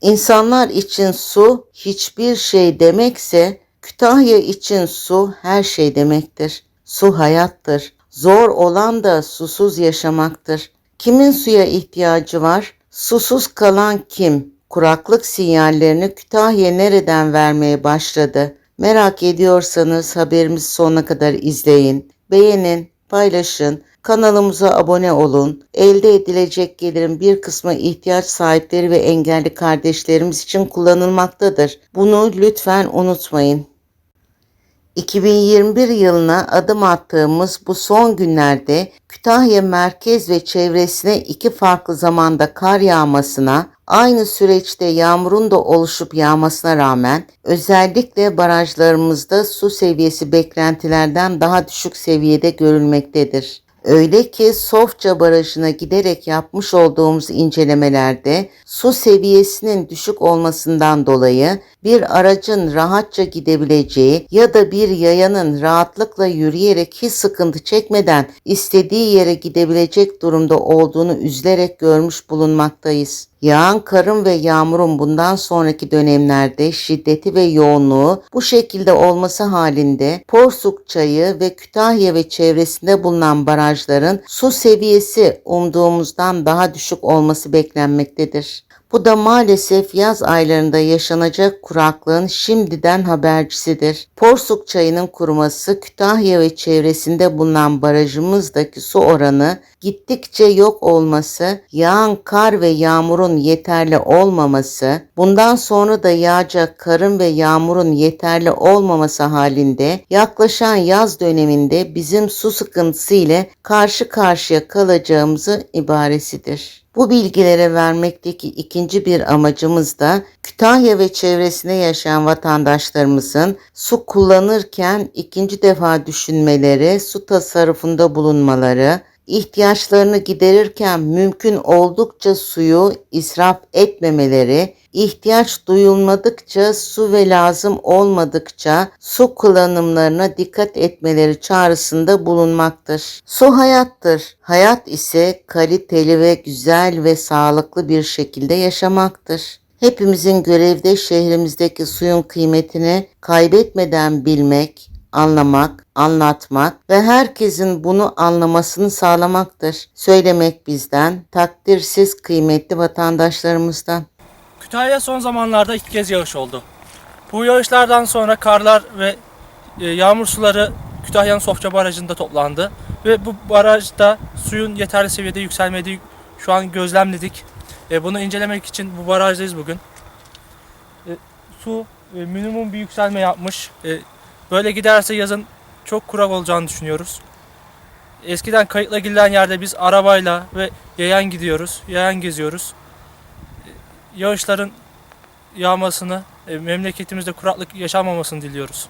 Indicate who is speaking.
Speaker 1: İnsanlar için su hiçbir şey demekse Kütahya için su her şey demektir. Su hayattır. Zor olan da susuz yaşamaktır. Kimin suya ihtiyacı var? Susuz kalan kim? Kuraklık sinyallerini Kütahya nereden vermeye başladı? Merak ediyorsanız haberimizi sonuna kadar izleyin. Beğenin, paylaşın, kanalımıza abone olun. Elde edilecek gelirin bir kısmı ihtiyaç sahipleri ve engelli kardeşlerimiz için kullanılmaktadır. Bunu lütfen unutmayın. 2021 yılına adım attığımız bu son günlerde Kütahya merkez ve çevresine iki farklı zamanda kar yağmasına, aynı süreçte yağmurun da oluşup yağmasına rağmen özellikle barajlarımızda su seviyesi beklentilerden daha düşük seviyede görülmektedir. Öyle ki Sofça Barajı'na giderek yapmış olduğumuz incelemelerde su seviyesinin düşük olmasından dolayı bir aracın rahatça gidebileceği ya da bir yayanın rahatlıkla yürüyerek hiç sıkıntı çekmeden istediği yere gidebilecek durumda olduğunu üzülerek görmüş bulunmaktayız. Yağan karın ve yağmurun bundan sonraki dönemlerde şiddeti ve yoğunluğu bu şekilde olması halinde Porsuk Çayı ve Kütahya ve çevresinde bulunan barajların su seviyesi umduğumuzdan daha düşük olması beklenmektedir. Bu da maalesef yaz aylarında yaşanacak kuraklığın şimdiden habercisidir. Porsuk çayının kuruması Kütahya ve çevresinde bulunan barajımızdaki su oranı gittikçe yok olması, yağan kar ve yağmurun yeterli olmaması, bundan sonra da yağacak karın ve yağmurun yeterli olmaması halinde yaklaşan yaz döneminde bizim su sıkıntısı ile karşı karşıya kalacağımızı ibaresidir. Bu bilgilere vermekteki ikinci bir amacımız da Kütahya ve çevresinde yaşayan vatandaşlarımızın su kullanırken ikinci defa düşünmeleri, su tasarrufunda bulunmaları, ihtiyaçlarını giderirken mümkün oldukça suyu israf etmemeleri, ihtiyaç duyulmadıkça su ve lazım olmadıkça su kullanımlarına dikkat etmeleri çağrısında bulunmaktır. Su hayattır. Hayat ise kaliteli ve güzel ve sağlıklı bir şekilde yaşamaktır. Hepimizin görevde şehrimizdeki suyun kıymetini kaybetmeden bilmek, anlamak, anlatmak ve herkesin bunu anlamasını sağlamaktır. Söylemek bizden, takdirsiz kıymetli vatandaşlarımızdan.
Speaker 2: Kütahya son zamanlarda ilk kez yağış oldu. Bu yağışlardan sonra karlar ve e, yağmur suları Kütahya'nın Sofça Barajı'nda toplandı. Ve bu barajda suyun yeterli seviyede yükselmediği şu an gözlemledik. E, bunu incelemek için bu barajdayız bugün. E, su e, minimum bir yükselme yapmış. E, böyle giderse yazın çok kurak olacağını düşünüyoruz. Eskiden kayıtla gidilen yerde biz arabayla ve yayan gidiyoruz, yayan geziyoruz yağışların yağmasını, e, memleketimizde kuraklık yaşanmamasını diliyoruz.